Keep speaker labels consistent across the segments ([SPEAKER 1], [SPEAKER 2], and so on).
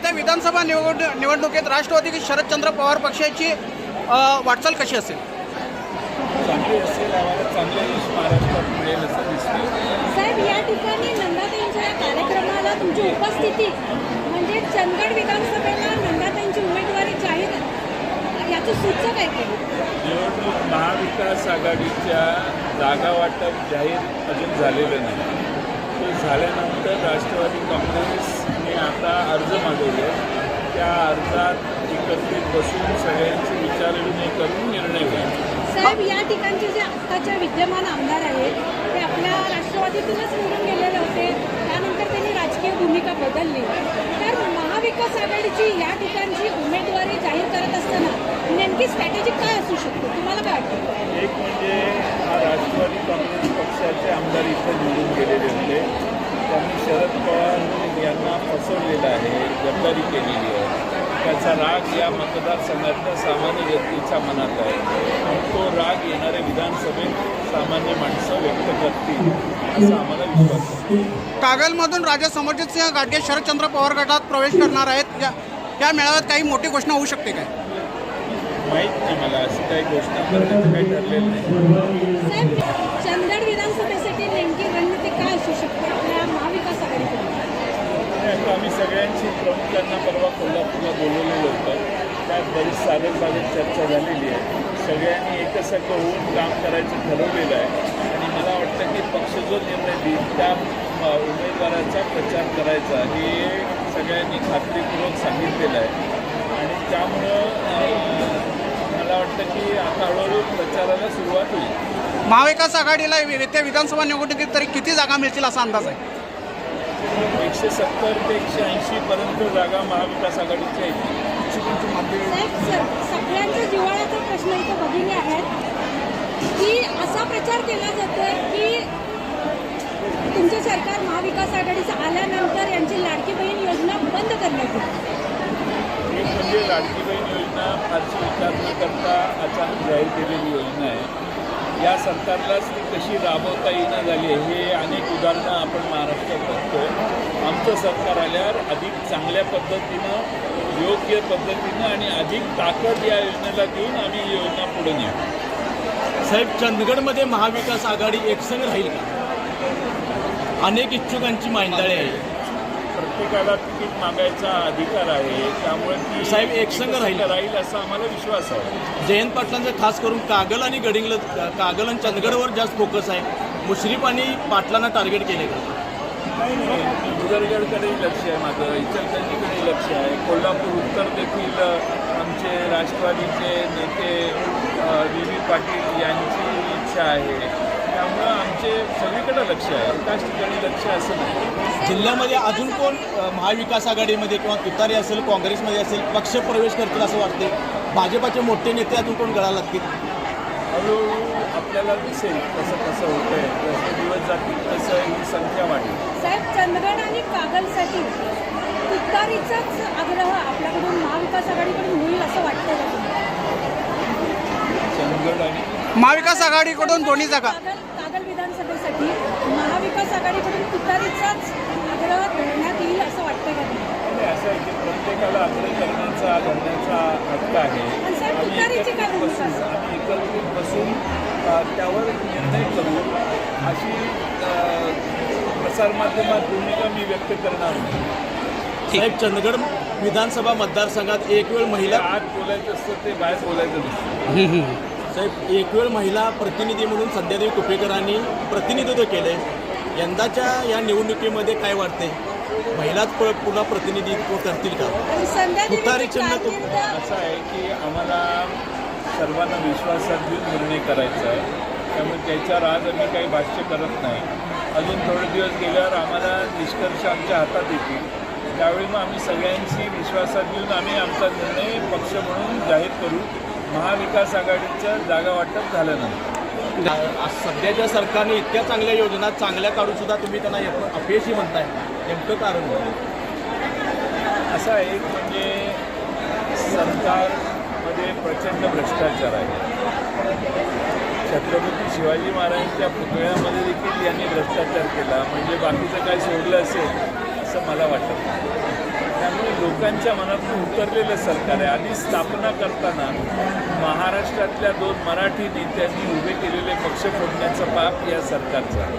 [SPEAKER 1] येत्या विधानसभा निवड निवडणुकीत राष्ट्रवादी की शरदचंद्र पवार पक्षाची वाटचाल कशी असेल?
[SPEAKER 2] साहेब या ठिकाणी नंदाताईंच्या या कार्यक्रमाला तुमची उपस्थिती म्हणजे चंदगड विधानसभेला नंदाताईंची उमेदवारी जाहीर याचं सूचक आहे का?
[SPEAKER 3] निवडणूक महाविकास आघाडीच्या जागा वाटप जाहीर अजून झालेलं नाही. ते झाल्यानंतर राष्ट्रवादी काँग्रेसने आता अर्ज मागवले. त्या अर्जात एकत्रित बसून सगळ्यांची विचारविनिमय करून निर्णय होईल
[SPEAKER 2] साहेब या ठिकाणचे जे आत्ताच्या विद्यमान आमदार आहेत ते आपल्या राष्ट्रवादीतूनच निवडून गेलेले होते. त्यानंतर त्यांनी राजकीय भूमिका बदलली. तर महाविकास आघाडीची या ठिकाणची उमेदवारी जाहीर करत असताना नेमकी स्ट्रॅटेजी काय असू शकते? तुम्हाला काय वाटतं
[SPEAKER 3] एक म्हणजे हा राष्ट्रवादी काँग्रेस पक्षाचे आमदार इथं निवडून गेलेले होते त्यांनी शरद पवार यांना फसवलेलं आहे गद्दारी केलेली आहे. त्याचा राग या मतदारसंघातल्या सामान्य व्यक्तीच्या मनात आहे. आणि तो राग येणाऱ्या विधानसभेत सामान्य माणसं व्यक्त करतील असा आम्हाला विश्वास आहे.
[SPEAKER 1] कागलमधून राजा समरजित सिंह गाडगे शरदचंद्र पवार गटात प्रवेश करणार आहेत. या या मेळाव्यात काही मोठी घोषणा होऊ शकते काय?
[SPEAKER 3] माहीत नाही मला अशी काही घोषणा करण्याचं काही ठरलेलं नाही.
[SPEAKER 2] चंदगड विधानसभेसाठी नेमकी रणनीती काय असू शकते? आपल्या
[SPEAKER 3] आता आम्ही सगळ्यांची प्रमुखांना परवा कोल्हापूरला बोलवलेलं होतं. त्यात बरीच साधक बाधक चर्चा झालेली आहे. सगळ्यांनी एकसंख होऊन काम करायचं ठरवलेलं आहे. आणि मला वाटतं की पक्ष जो निर्णय देईल त्या उमेदवाराचा प्रचार करायचा हे सगळ्यांनी खात्रीपूर्वक सांगितलेलं आहे. आणि त्यामुळं मला वाटतं की आता हळूहळू प्रचाराला सुरुवात होईल.
[SPEAKER 1] महाविकास आघाडीला येत्या विधानसभा निवडणुकीत तरी किती जागा मिळतील असा अंदाज आहे?
[SPEAKER 3] एकशे सत्तर ते एकशे ऐंशीपर्यंत जागा महाविकास आघाडीच्या आहेत
[SPEAKER 2] सगळ्यांचा जिव्हाळ्याचा प्रश्न इथं भगिनी आहेत की असा प्रचार केला जातोय की तुमचं सरकार महाविकास आघाडीचं आल्यानंतर यांची लाडकी बहीण योजना बंद करण्यात येईल.
[SPEAKER 3] एक म्हणजे लाडकी बहीण योजना फारशी विचार न करता अचानक जाहीर केलेली योजना आहे. या सरकारलाच ती कशी राबवता येणं झाली आहे हे उदाहरणं आपण महाराष्ट्रात बघतो आमचं सरकार आल्यावर अधिक चांगल्या पद्धतीनं योग्य पद्धतीनं आणि अधिक ताकद या योजनेला देऊन आम्ही ही योजना पुढे नेऊ.
[SPEAKER 4] साहेब चंदगडमध्ये महाविकास आघाडी एकसंघ राहील का? अनेक इच्छुकांची मांडाळी आहे
[SPEAKER 3] प्रत्येकाला तिकीट मागायचा अधिकार आहे त्यामुळे ती
[SPEAKER 4] साहेब, एकसंघ राहील.
[SPEAKER 3] राहील असा आम्हाला विश्वास आहे.
[SPEAKER 4] जयंत पाटलांचा खास करून कागल आणि गडिंगला कागल आणि चंदगडवर जास्त फोकस आहे. मुश्रीफ आणि पाटलांना टार्गेट केले का?
[SPEAKER 3] नाही नाही उदरगडकडे लक्ष आहे माझं इचलकरंजीकडे लक्ष आहे. कोल्हापूर उत्तर देखील आमचे राष्ट्रवादीचे नेते व्ही. व्ही. पाटील यांची इच्छा आहे. त्यामुळं आमचे सगळीकडे लक्ष आहे. एकाच ठिकाणी लक्ष असं नाही.
[SPEAKER 4] जिल्ह्यामध्ये अजून कोण महाविकास आघाडीमध्ये किंवा तुतारी असेल काँग्रेसमध्ये असेल पक्ष प्रवेश करतील असं वाटते भाजपाचे मोठे नेते अजून कोण गळा लागतील?
[SPEAKER 3] हळूहळू आपल्याला दिसेल कसं कसं होतंय जसे दिवस जातील तसं ही संख्या वाढेल
[SPEAKER 2] साहेब चंदगड आणि कागलसाठी तुतारीचाच आग्रह आपल्याकडून महाविकास आघाडीकडून होईल असं तुम्हाला?
[SPEAKER 3] चंदगड आणि
[SPEAKER 1] महाविकास आघाडीकडून दोन्ही जागा
[SPEAKER 2] कागल कागल विधानसभेसाठी महाविकास आघाडीकडून तुतारीचाच आग्रह धरण्यात येईल असं वाटतंय का तुम्हाला?
[SPEAKER 3] आणि असं आहे की प्रत्येकाला आग्रह करण्याचा धरण्याचा हक्क आहे
[SPEAKER 2] आणि साहेब,
[SPEAKER 3] आम्ही
[SPEAKER 2] तुतारीची काय
[SPEAKER 3] एकत्रित
[SPEAKER 2] भूमिका
[SPEAKER 3] बसून
[SPEAKER 2] असेल?
[SPEAKER 3] आम्ही एकत्रित बसून त्यावर निर्णय करू. अशी प्रसारमाध्यमात भूमिका मी व्यक्त करणार
[SPEAKER 4] साहेब चंदगड विधानसभा मतदारसंघात एक वेळ महिला
[SPEAKER 3] आत बोलायचं असतं ते बाहेर बोलायचं नसतं.
[SPEAKER 4] साहेब एक वेळ महिला प्रतिनिधी म्हणून संध्यादेवी कुपेकरांनी प्रतिनिधित्व केले यंदाच्या या निवडणुकीमध्ये काय वाटते महिलाच पुन्हा प्रतिनिधित्व करतील का? तुतारी चिन्ह
[SPEAKER 3] असं आहे की आम्हाला सर्वांना विश्वासात घेऊन निर्णय करायचा आहे. त्यामुळे त्याच्यावर आज आम्ही काही भाष्य करत नाही. अजून थोडे दिवस गेल्यावर आम्हाला निष्कर्ष आमच्या हातात येतील. त्यावेळी मग आम्ही सगळ्यांशी विश्वासात घेऊन आम्ही आमचा निर्णय पक्ष म्हणून जाहीर करू. महाविकास आघाडीचं जागा वाटप झाल्यानंतर.
[SPEAKER 4] आज सध्याच्या सरकारने इतक्या चांगल्या योजना चांगल्या काढून सुद्धा तुम्ही त्यांना अपयशी म्हणताय. नेमकं कारण?
[SPEAKER 3] असा एक म्हणजे सरकारमध्ये प्रचंड भ्रष्टाचार आहे. छत्रपती शिवाजी महाराजांच्या पुतळ्यामध्ये देखील यांनी भ्रष्टाचार केला. म्हणजे बाकीचं काय सोडलं असेल असं मला वाटत नाही. त्यामुळे लोकांच्या मनातून उतरलेलं सरकार आहे. आधी स्थापना करताना महाराष्ट्रातल्या दोन मराठी नेत्यांनी उभे केलेले पक्ष फोडण्याचं पाप या सरकारचं आहे.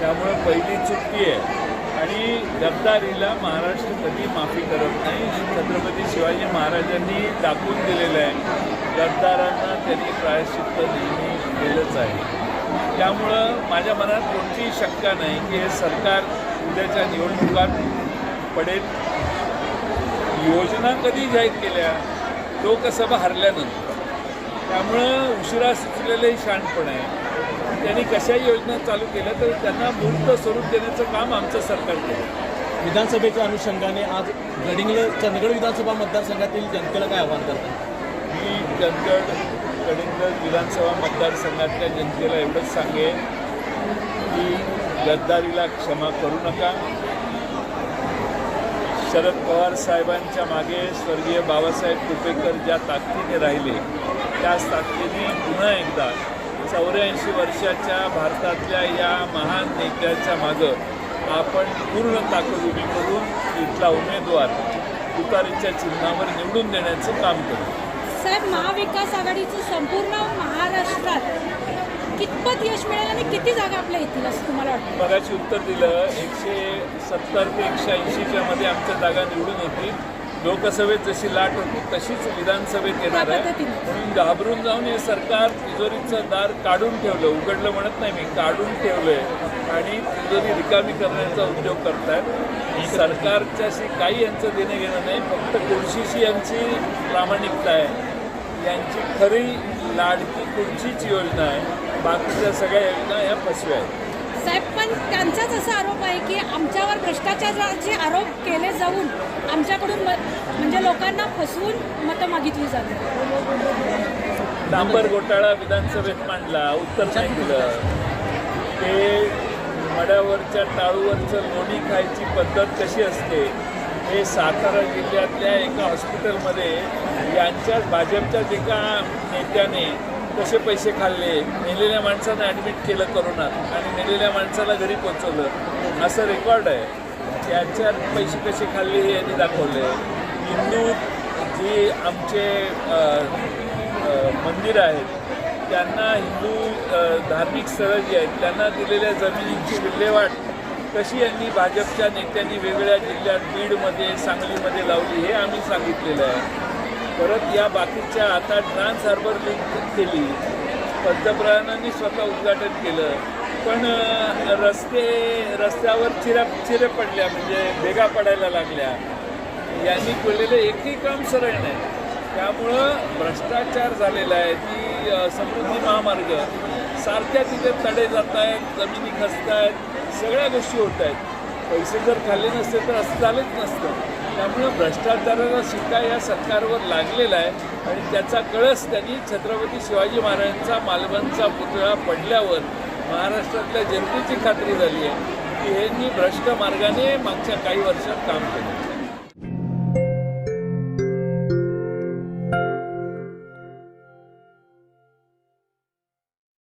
[SPEAKER 3] त्यामुळं पहिली चुकी आहे. आणि गद्दारीला महाराष्ट्र कधी माफी करत नाही. छत्रपती शिवाजी महाराजांनी दाखवून दिलेलं आहे. गद्दारांना त्यांनी प्रायश्चित्त नेहमी केलंच आहे. त्यामुळं माझ्या मनात कोणतीही शंका नाही की हे सरकार उद्याच्या निवडणुकात पडेल. योजना कधी जाहीर केल्या लोकसभा हरल्यानंतर. त्यामुळं उशिरा सुचलेलंही शहाणपण आहे. त्यांनी कशाही योजना चालू केल्या तर त्यांना मूर्त स्वरूप देण्याचं काम आमचं सरकार केलं.
[SPEAKER 4] विधानसभेच्या अनुषंगाने आज गडिंग्ल चंदगड विधानसभा मतदारसंघातील जनतेला काय आवाहन करतात?
[SPEAKER 3] मी चंदगड कडिंगज विधानसभा मतदारसंघातल्या जनतेला एवढंच सांगेन की गद्दारीला क्षमा करू नका. शरद पवार साहेबांच्या मागे स्वर्गीय बाबासाहेब कुपेकर ज्या ताकदीने राहिले त्याच ताकदीने पुन्हा एकदा चौऱ्याऐंशी वर्षाच्या भारतातल्या या महान नेत्याच्या मागं आपण पूर्ण ताकद उभी करून इथला उमेदवार तुतारीच्या चिन्हावर निवडून देण्याचं काम करू.
[SPEAKER 2] साहेब महाविकास आघाडीचं संपूर्ण महाराष्ट्रात कितपत यश मिळेल आणि किती जागा आपल्या येतील असं तुम्हाला वाटतं?
[SPEAKER 3] मगाशी उत्तर दिलं एकशे सत्तर ते एकशे ऐंशीच्या मध्ये आमच्या जागा निवडून होती लोकसभेत जशी लाट होती तशीच विधानसभेत येणार आहे. म्हणून घाबरून जाऊन हे सरकार तिजोरीचं दार काढून ठेवलं. उघडलं म्हणत नाही मी काढून ठेवलंय. आणि तिजोरी रिकामी करण्याचा उद्योग करतायत. सरकारच्याशी काही यांचं देणं घेणं नाही फक्त खुर्शीशी यांची प्रामाणिकता आहे. यांची खरी लाडकी खुर्चीची योजना आहे. बाकीच्या सगळ्या योजना या फसव्या आहेत.
[SPEAKER 2] साहेब पण त्यांचाच असा आरोप आहे की आमच्यावर भ्रष्टाचाराचे आरोप केले जाऊन आमच्याकडून म- म्हणजे लोकांना फसवून मतं मागितली जातात.
[SPEAKER 3] डांबर घोटाळा विधानसभेत मांडला उत्तर नाही दिलं ते मड्यावरच्या टाळूवरचं लोणी खायची पद्धत कशी असते हे सातारा जिल्ह्यातल्या एका हॉस्पिटलमध्ये यांच्याच भाजपच्याच एका नेत्याने कसे पैसे खाल्ले नेलेल्या माणसानं ॲडमिट केलं करोनात आणि नेलेल्या माणसाला घरी पोचवलं असं रेकॉर्ड आहे. त्याच्यात पैसे कसे खाल्ले हे यांनी दाखवले हिंदू जी आमचे मंदिर आहेत त्यांना हिंदू धार्मिक स्थळं जी आहेत त्यांना दिलेल्या जमिनींची विल्हेवाट कशी यांनी भाजपच्या नेत्यांनी वेगवेगळ्या जिल्ह्यात बीडमध्ये सांगलीमध्ये लावली हे आम्ही सांगितलेलं आहे. परत या बाकीच्या आता ट्रान्स हार्बर लिंक केली. पंतप्रधानांनी स्वतः उद्घाटन केलं. पण रस्ते रस्त्यावर चिरा चिरे पडल्या म्हणजे भेगा पडायला लागल्या. यांनी केलेलं एकही काम सरळ नाही. त्यामुळं भ्रष्टाचार झालेला आहे. ती समृद्धी महामार्ग सारख्या तिथे तडे जात आहेत जमिनी खचत आहेत सगळ्या गोष्टी होत आहेत. पैसे जर खाल्ले नसते तर असं झालंच नसतं. त्यामुळं भ्रष्टाचाराला शिक्का या सरकारवर लागलेला आहे आणि त्याचा कळस त्यांनी छत्रपती शिवाजी महाराजांचा मालवणचा पुतळा पडल्यावर महाराष्ट्रातल्या जनतेची खात्री झाली आहे की ह्यांनी भ्रष्ट मार्गाने मागच्या काही वर्षात काम केलं.